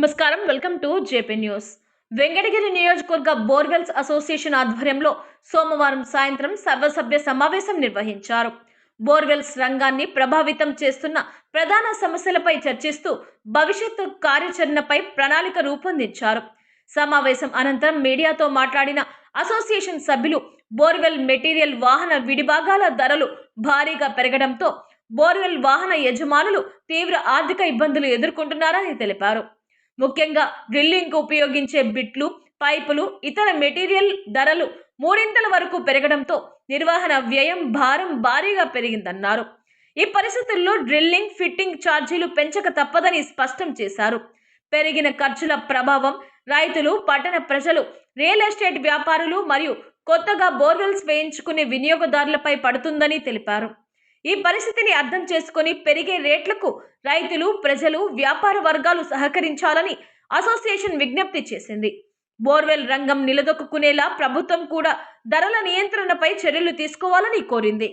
నమస్కారం. Welcome to JP news. Venkatagiri నియోజకవర్గ borewells association ఆధ్వర్యంలో సోమవారం సాయంత్రం సర్వసభ్య సమావేశం నిర్వహించారు. బోర్వెల్స్ రంగాన్ని ప్రభావితం చేస్తున్న ప్రధాన సమస్యలపై చర్చిస్తూ భవిష్యత్తు కార్యాచరణపై ప్రణాళిక రూపొందించారు. సమావేశం అనంతరం మీడియాతో మాట్లాడిన అసోసియేషన్ సభ్యులు బోర్వెల్ మెటీరియల్ వాహన విడిభాగాల ధరలు భారీగా పెరగడంతో బోర్వెల్ వాహన యజమానులు తీవ్ర ఆర్థిక ఇబ్బందులు ఎదుర్కొంటున్నారని తెలిపారు. ముఖ్యంగా డ్రిల్లింగ్కు ఉపయోగించే బిట్లు పైపులు ఇతర మెటీరియల్ ధరలు మూడింతల వరకు పెరగడంతో నిర్వహణ వ్యయం భారం భారీగా పెరిగిందన్నారు. ఈ పరిస్థితుల్లో డ్రిల్లింగ్ ఫిట్టింగ్ ఛార్జీలు పెంచక తప్పదని స్పష్టం చేశారు. పెరిగిన ఖర్చుల ప్రభావం రైతులు పట్టణ ప్రజలు రియల్ ఎస్టేట్ వ్యాపారులు మరియు కొత్తగా బోర్వెల్స్ వేయించుకునే వినియోగదారులపై పడుతుందని తెలిపారు. ఈ పరిస్థితిని అర్థం చేసుకొని పెరిగే రేట్లకు రైతులు ప్రజలు వ్యాపార వర్గాలు సహకరించాలని అసోసియేషన్ విజ్ఞప్తి చేసింది. బోర్వెల్ రంగం నిలదొక్కునేలా ప్రభుత్వం కూడా ధరల నియంత్రణపై చర్యలు తీసుకోవాలని కోరింది.